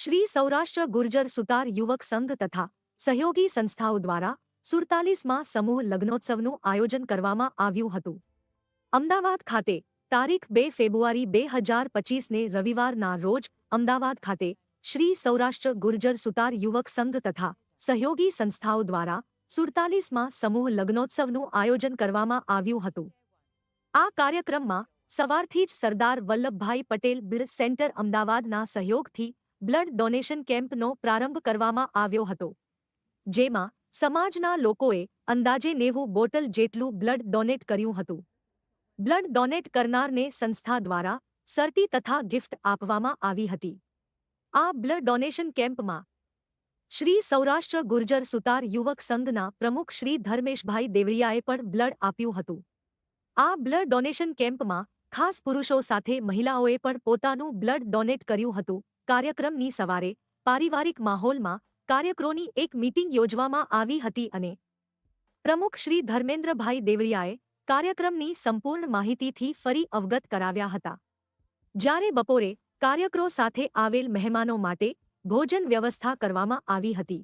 શ્રી સૌરાષ્ટ્ર ગુર્જર સુતાર યુવક સંઘ તથા સહયોગી સંસ્થાઓ દ્વારા સુડતાલીસમાં સમૂહ લગ્નોત્સવનું આયોજન કરવામાં આવ્યું હતું. અમદાવાદ ખાતે તારીખ બે ફેબ્રુઆરી બે હજાર પચીસને રવિવારના રોજ અમદાવાદ ખાતે શ્રી સૌરાષ્ટ્ર ગુર્જર સુતાર યુવક સંઘ તથા સહયોગી સંસ્થાઓ દ્વારા સુડતાલીસમાં સમૂહ લગ્નોત્સવનું આયોજન કરવામાં આવ્યું હતું. આ કાર્યક્રમમાં સવારથી જ સરદાર વલ્લભભાઈ પટેલ બિડ સેન્ટર અમદાવાદના સહયોગથી બ્લડ ડોનેશન કેમ્પનો પ્રારંભ કરવામાં આવ્યો હતો. જેમાં સમાજના લોકોએ અંદાજે નેવું બોટલ જેટલું બ્લડ ડોનેટ કર્યું હતું. બ્લડ ડોનેટ કરનારને સંસ્થા દ્વારા સરતી તથા ગિફ્ટ આપવામાં આવી હતી. આ બ્લડ ડોનેશન કેમ્પમાં શ્રી સૌરાષ્ટ્ર ગુર્જર સુતાર યુવક સંઘના પ્રમુખ શ્રી ધર્મેશભાઈ દેવળિયાએ પણ બ્લડ આપ્યું હતું. આ બ્લડ ડોનેશન કેમ્પમાં ખાસ પુરુષો સાથે મહિલાઓએ પણ પોતાનું બ્લડ ડોનેટ કર્યું હતું. કાર્યક્રમની સવારે પારિવારિક માહોલમાં કાર્યકરોની એક મીટિંગ યોજવામાં આવી હતી અને પ્રમુખ શ્રી ધર્મેન્દ્રભાઈ દેવળિયાએ કાર્યક્રમની સંપૂર્ણ માહિતીથી ફરી અવગત કરાવ્યા હતા. જ્યારે બપોરે કાર્યકરો સાથે આવેલ મહેમાનો માટે ભોજન વ્યવસ્થા કરવામાં આવી હતી.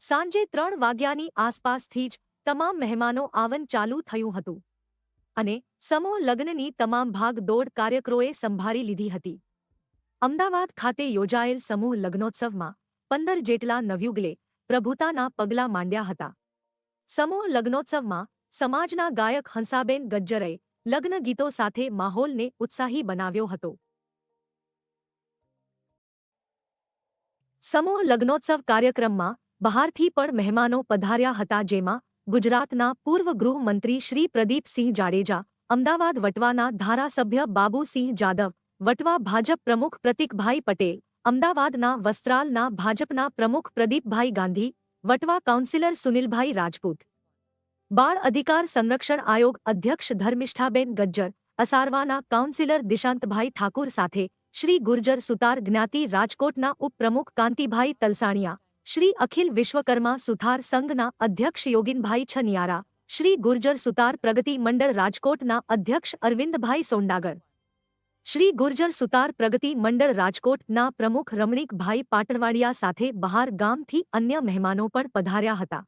સાંજે ત્રણ વાગ્યાની આસપાસથી જ તમામ મહેમાનો આવન ચાલુ થયું હતું અને સમૂહ લગ્નની તમામ ભાગદોડ કાર્યકરોએ સંભાળી લીધી હતી. અમદાવાદ ખાતે યોજાયેલ સમૂહ લગ્નોત્સવમાં પંદર જેટલા નવયુગલે પ્રભુતાના પગલાં માંડ્યા હતા. સમૂહ લગ્નોત્સવમાં સમાજના ગાયક હંસાબેન ગજ્જરે લગ્ન ગીતો સાથે માહોલને ઉત્સાહી બનાવ્યો હતો. સમૂહ લગ્નોત્સવ કાર્યક્રમમાં બહારથી પણ મહેમાનો પધાર્યા હતા જેમાં ગુજરાતના પૂર્વ ગૃહમંત્રી શ્રી પ્રદીપસિંહ જાડેજા, અમદાવાદ વટવાના ધારાસભ્ય બાબુસિંહ જાદવ વટવા ભાજપ પ્રમુખ પ્રતિકભાઈ પટેલ, અમદાવાદના વસ્ત્રાલના ભાજપના પ્રમુખ પ્રદીપભાઈ ગાંધી, વટવા કાઉન્સિલર સુનિલભાઈ રાજપૂત. બાળ અધિકાર સંરક્ષણ આયોગ અધ્યક્ષ ધર્મિષ્ઠાબેન ગજ્જર, અસારવાના કાઉન્સિલર દિશાંતભાઈ ઠાકુર સાથે શ્રી ગુર્જર સુતાર જ્ઞાતિ રાજકોટના ઉપપ્રમુખ કાંતિભાઈ તલસાણિયા, શ્રી અખિલ વિશ્વકર્મા સુથાર સંઘના અધ્યક્ષ યોગિનભાઈ છનિયારા, શ્રી ગુર્જર સુતાર પ્રગતિ મંડળ રાજકોટના અધ્યક્ષ અરવિંદભાઈ સોંડાગર. શ્રી ગુર્જર સુતાર પ્રગતિ મંડળ રાજકોટના પ્રમુખ રમણીકભાઈ પાટણવાડિયા સાથે બહાર ગામથી અન્ય મહેમાનો પણ પધાર્યા હતા.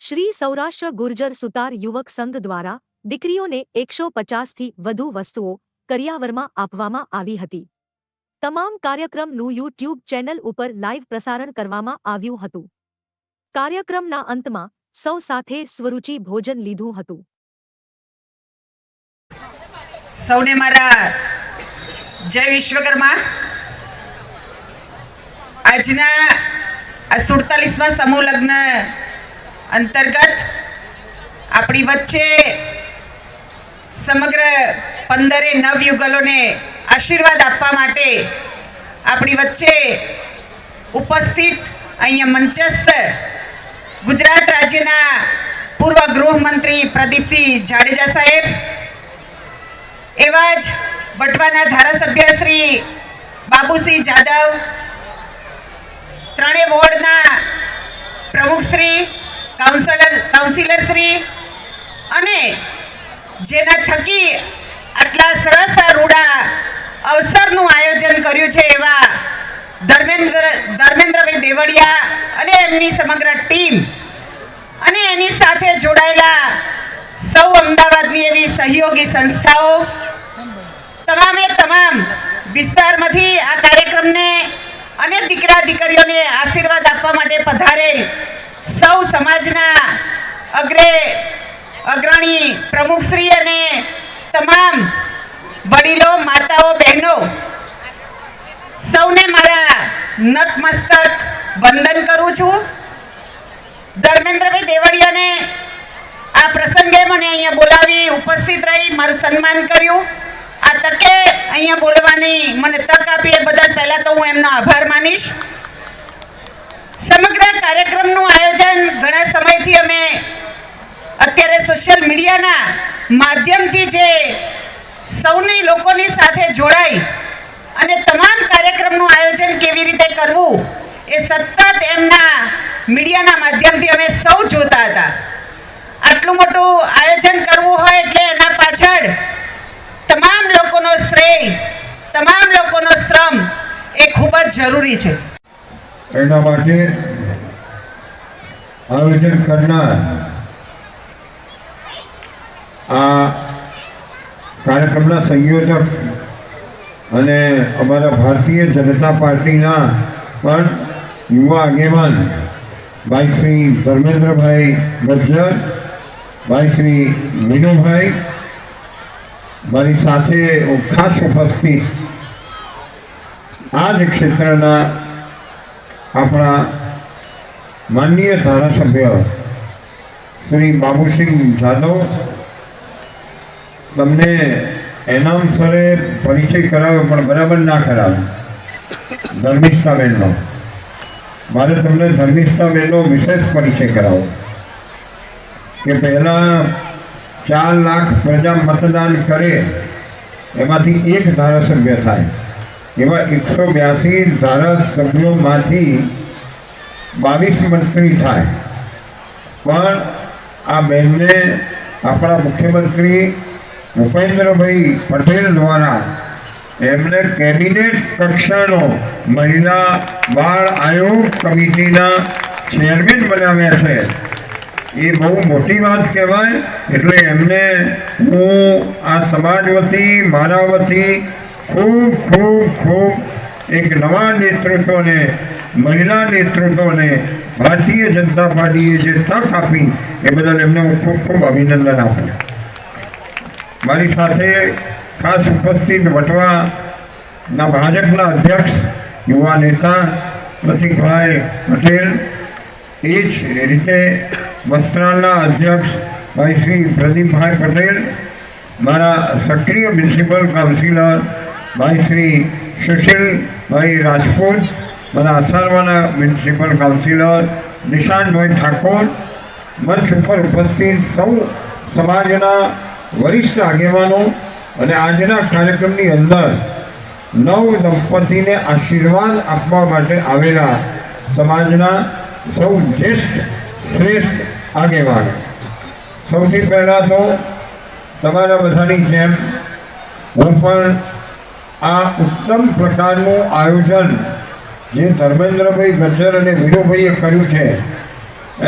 શ્રી સૌરાષ્ટ્ર ગુર્જર સુતાર યુવક સંઘ દ્વારા દીકરીઓને એકસો પચાસથી વધુ વસ્તુઓ કરિયાવરમાં આપવામાં આવી હતી. તમામ કાર્યક્રમનું યુટ્યુબ ચેનલ ઉપર લાઇવ પ્રસારણ કરવામાં આવ્યું હતું. કાર્યક્રમના અંતમાં સૌ સાથે સ્વરૂચિ ભોજન લીધું હતું. સૌને મારા જય વિશ્વકર્મા. આજના સુડતાલીસમાં સમૂહ લગ્ન અંતર્ગત આપણી વચ્ચે સમગ્ર પંદરે નવયુગલોને આશીર્વાદ આપવા માટે આપણી વચ્ચે ઉપસ્થિત અહીંયા મંચસ્થ ગુજરાત રાજ્યના પૂર્વ ગૃહમંત્રી પ્રદીપસિંહ જાડેજા સાહેબ, એવા જ વટવાના ધારાસભ્ય શ્રી બાબુસિંહ જાદવ, ત્રણેય વોર્ડના પ્રમુખશ્રી કાઉન્સિલર શ્રી અને જેના થકી આટલા સરસ રૂડા અવસરનું આયોજન કર્યું છે એવા ધર્મેન્દ્ર, ધર્મેન્દ્રભાઈ દેવડિયા અને એમની સમગ્ર ટીમ અને એની સાથે જોડાયેલા સૌ અમદાવાદની એવી સહયોગી સંસ્થાઓ તમામે તમામ વિસ્તારમાંથી આ કાર્યક્રમને અને દીકરા દીકરીઓને આશીર્વાદ આપવા માટે પધારેલ સૌ સમાજના અગ્રે અગ્રણી પ્રમુખશ્રી અને તમામ વડીલો, માતાઓ, બહેનો, સૌને મારા નતમસ્તક વંદન કરું છું. ધર્મેન્દ્રભાઈ દેવળિયાને આ પ્રસંગે મને અહીંયા બોલાવી ઉપસ્થિત રહી મારું સન્માન કર્યું. આ તકે અહીંયા બોલવાની મને તક આપી એ બદલ પહેલાં તો હું એમનો આભાર માનીશ. સમગ્ર કાર્યક્રમનું આયોજન ઘણા સમયથી અમે અત્યારે સોશિયલ મીડિયાના માધ્યમથી જે સૌની લોકોની સાથે જોડાઈ અને તમામ કાર્યક્રમનું આયોજન કેવી રીતે કરવું એ સતત એમના મીડિયાના માધ્યમથી અમે સૌ જોતા હતા. આટલું મોટું આયોજન કરવું હોય એટલે એના પાછળ તમામ લોકોનો શ્રેય, તમામ લોકોનો શ્રમ એ ખૂબ જ જરૂરી છે. એના માટે આયોજન કરનાર આ કાર્યક્રમના સંયોજક અને અમારા ભારતીય જનતા પાર્ટીના પણ યુવા આગેવાન ભાઈ શ્રી ધર્મેન્દ્રભાઈ ગજ્જર ભાઈ શ્રી વિનુભાઈ મારી સાથે ખાસ ઉપસ્થિત આ જ ક્ષેત્રના આપણા માનનીય ધારાસભ્ય શ્રી બાબુસિંહ જાદવ. તમને એનાઉન્સરે પરિચય કરાવ્યો, પણ બરાબર ના કરાવ્યો. ધર્મિષ્ઠાબેનનો. મારે તમને ધર્મિષ્ઠાબેનનો વિશેષ પરિચય કરાવો કે પહેલાં ચાર લાખ પ્રજા મતદાન કરે, એમાંથી એક ધારાસભ્ય થાય. એવા એકસો બ્યાસી ધારાસભ્યોમાંથી બાવીસ મંત્રી થાય. પણ આ બહેનને આપણા મુખ્યમંત્રી ભૂપેન્દ્રભાઈ પટેલ દ્વારા એમને કેબિનેટ કક્ષાનો મહિલા બાળ આયોગ કમિટીના ચેરમેન બનાવ્યા છે. એ બહુ મોટી વાત કહેવાય. એટલે એમને હું આ સમાજ વતી મારા વતી ખૂબ ખૂબ ખૂબ એક નવા નેતૃત્વને, મહિલા નેતૃત્વને ભારતીય જનતા પાર્ટીએ જે તક આપી, એ બદલ એમને હું ખૂબ ખૂબ અભિનંદન આપું મારી સાથે ખાસ ઉપસ્થિત વટવાના ભાજપના અધ્યક્ષ, યુવા નેતા પ્રતિકભાઈ પટેલ, એ જ રીતે વસ્ત્રાલના અધ્યક્ષ ભાઈ શ્રી પ્રદીપભાઈ પટેલ, મારા સક્રિય મ્યુનિસિપલ કાઉન્સિલર ભાઈ શ્રી સુશીલભાઈ રાજપૂત, મારા અસારવાના મ્યુનિસિપલ કાઉન્સિલર નિશાંતભાઈ ઠાકોર, મંચ ઉપર ઉપસ્થિત સૌ સમાજના વરિષ્ઠ આગેવાનો અને આજના કાર્યક્રમની અંદર નવ દંપતીને આશીર્વાદ આપવા માટે આવેલા સમાજના સૌ જ્યેષ્ઠ શ્રેષ્ઠ આગેવાન. સૌથી પહેલાં તો તમારા બધાની જેમ હું પણ આ ઉત્તમ પ્રકારનું આયોજન જે ધર્મેન્દ્રભાઈ ગજ્જર અને વીરુભાઈએ કર્યું છે,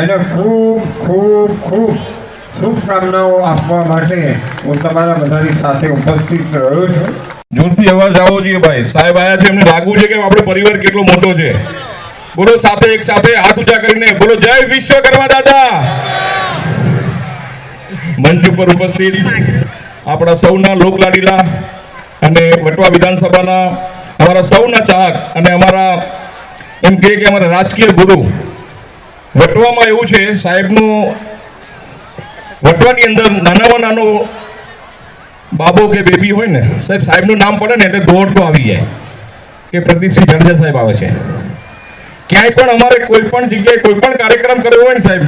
એને ખૂબ ખૂબ ખૂબ શુભકામનાઓ આપવા માટે હું તમારા બધાની સાથે ઉપસ્થિત રહ્યો છું. જોરથી અવાજ આવો જોઈએ ભાઈ. સાહેબ આયા છે એમને લાગવું છે કે આપણો પરિવાર કેટલો મોટો છે? બોલો સાથે એક સાથે હાથ ઊંચા કરીને બોલો જય વિશ્વકર્મા દાદા. મંચ ઉપર ઉપસ્થિત આપણા સૌના લોકલાડીલા અને વટવા વિધાનસભાના અમારા સૌના ચાહક અને અમારા એમ કહે કે અમારા રાજકીય ગુરુ. વટવામાં એવું છે, સાહેબનું વટવાની અંદર નાનામાં નાનો બાબો કે બેબી હોય ને, સાહેબ, સાહેબનું નામ પડે ને એટલે દોડતો આવી જાય. કે પ્રદીપસિંહ જાડેજા સાહેબ આવે છે. ક્યાંય પણ અમારે કોઈ પણ જગ્યાએ કોઈ પણ કાર્યક્રમ કરવો હોય ને સાહેબ,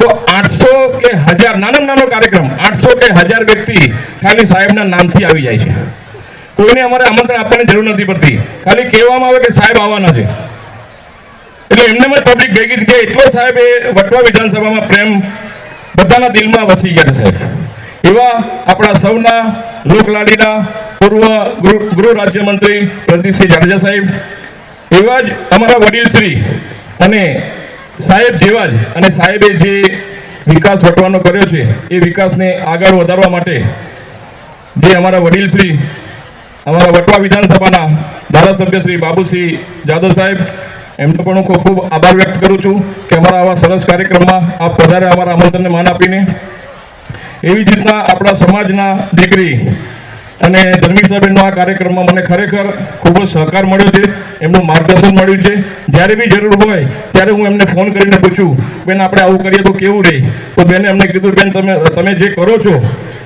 તો આઠસો કે હજાર, નાનામાં નાનો કાર્યક્રમ, આઠસો કે હજાર વ્યક્તિ ખાલી સાહેબના નામથી આવી જાય છે. કોઈને અમારે આમંત્રણ આપવાની જરૂર નથી પડતી. ખાલી કહેવામાં આવે કે સાહેબ આવવાના છે. એટલે એમને જ પબ્લિક ભેગી થઈ જાય એટલો સાહેબ એ વટવા વિધાનસભામાં પ્રેમ બધાના દિલમાં વસી ગયા છે સાહેબ. એવા આપણા સૌના લોકલાડીના પૂર્વ ગૃહ રાજ્યમંત્રી પ્રદીપસિંહ જાડેજા સાહેબ એવા જ અમારા વડીલશ્રી અને સાહેબ જેવા જ અને સાહેબે જે વિકાસ વટવાનો કર્યો છે, એ વિકાસને આગળ વધારવા માટે જે અમારા વડીલશ્રી અમારા વટવા વિધાનસભાના ધારાસભ્ય શ્રી બાબુસિંહ જાદવ સાહેબ, એમનો પણ હું ખૂબ ખૂબ આભાર વ્યક્ત કરું છું કે અમારા આવા સરસ કાર્યક્રમમાં આપ વધારે અમારા આમંત્રણને માન આપીને એવી જ રીતના આપણા સમાજના દીકરી અને ધર્મિષ્ઠાબેનનો આ કાર્યક્રમમાં મને ખરેખર ખૂબ જ સહકાર મળ્યો છે, એમનું માર્ગદર્શન મળ્યું છે. જ્યારે બી જરૂર હોય, ત્યારે હું એમને ફોન કરીને પૂછું, બેન, આપણે આવું કરીએ તો કેવું રહે તો બેને એમને કીધું, બેન, તમે તમે જે કરો છો,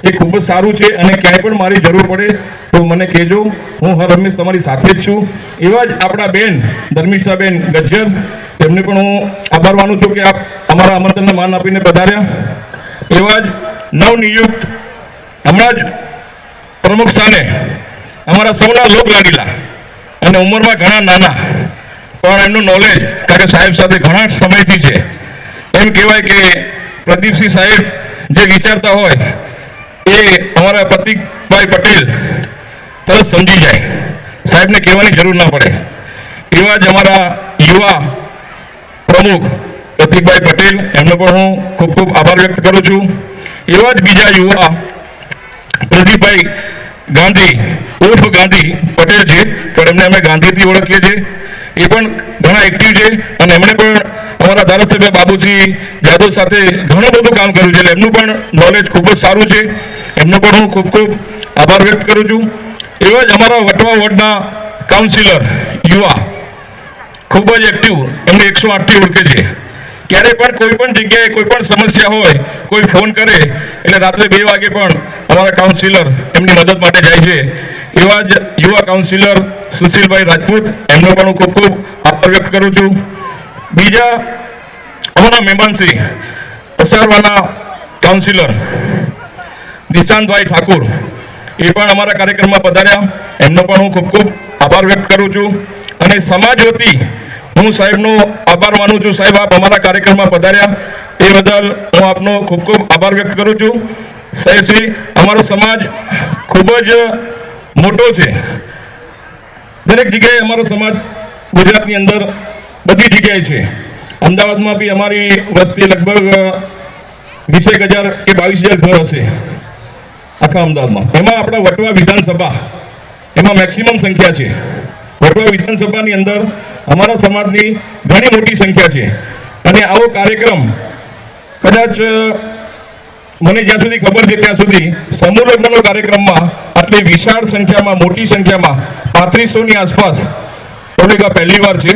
એ ખૂબ જ સારું છે અને ક્યાંય પણ મારી જરૂર પડે, તો મને કહેજો. હું હર હંમેશ તમારી સાથે જ છું. એવા જ આપણા બેન ધર્મિષ્ઠાબેન ગજ્જર એમને પણ હું આભાર માનું છું કે આપ અમારા આમંત્રણને માન આપીને પધાર્યા. એવા જ નવનિયુક્ત, હમણાં જ પ્રમુખ સ્થાને અમારા સૌના લોક લાગેલા અને ઉંમરમાં ઘણા નાના, પણ એમનું નોલેજ કારણ સાહેબ સાથે ઘણા સમયથી છે. એમ કહેવાય કે પ્રદીપસિંહ સાહેબ જે વિચારતા હોય એ અમારા પ્રતિકભાઈ પટેલ તરત સમજી જાય. સાહેબને કહેવાની જરૂર ના પડે. એવા જ અમારા યુવા પ્રમુખ પ્રતિકભાઈ પટેલ, એમનો પણ હું ખૂબ ખૂબ આભાર વ્યક્ત કરું છું. એવા જ બીજા યુવા પ્રદીપભાઈ ગાંધી, ઉર્ફ ગાંધી પટેલ છે, પણ એમને અમે ગાંધીથી ઓળખીએ છીએ. એ પણ ઘણા એક્ટિવ છે અને એમણે પણ અમારા ધારાસભ્ય બાબુજી જાદવ સાથે ઘણું બધું કામ કર્યું છે. એટલે એમનું પણ નોલેજ ખૂબ જ સારું છે. એમનો પણ હું ખૂબ ખૂબ આભાર વ્યક્ત કરું છું. એવા જ અમારા વટવા વોર્ડના કાઉન્સિલર યુવા ખૂબ જ એક્ટિવ એમને એકસો આઠથી ઓળખે છે. ક્યારે પણ કોઈ પણ જગ્યાએ કોઈ પણ સમસ્યા હોય, કોઈ ફોન કરે, એટલે રાત્રે બે વાગે પણ અમારા કાઉન્સિલર એમની મદદ માટે જાય છે. એવા જ યુવા કાઉન્સિલર સુશીલભાઈ રાજપૂત, એમનો પણ હું ખૂબ ખૂબ આભાર વ્યક્ત કરું છું. બીજા અમારા મહેમાનશ્રી પસારવાના કાઉન્સિલર દિશાંતભાઈ ઠાકુર, એ પણ અમારા કાર્યક્રમમાં પધાર્યા. એમનો પણ હું ખૂબ ખૂબ આભાર વ્યક્ત કરું છું. અને સમાજ વતી હું સાહેબનો આભાર માનું છું. સાહેબ, આપ અમારા કાર્યક્રમમાં પધાર્યા. એ બદલ હું આપનો ખૂબ ખૂબ આભાર વ્યક્ત કરું છું. સાહેબ શ્રી, અમારો સમાજ ખૂબ જ મોટો છે. દરેક જગ્યાએ અમારો સમાજ ગુજરાતની અંદર બધી જગ્યાએ છે. અમદાવાદમાં બી અમારી વસ્તી લગભગ વીસેક હજાર કે બાવીસ હજાર ઘર હશે આખા અમદાવાદમાં. એમાં આપણા વટવા વિધાનસભા, એમાં મેક્સિમમ સંખ્યા છે. વટવા વિધાનસભાની અંદર અમારા સમાજની ઘણી મોટી સંખ્યા છે. અને આવો કાર્યક્રમ કદાચ મને જ્યાં સુધી ખબર છે ત્યાં સુધી સમૂહ કાર્યક્રમમાં આટલી વિશાળ સંખ્યામાં, મોટી સંખ્યામાં પાંત્રીસોની આસપાસ પબ્લિક આ પહેલી વાર છે.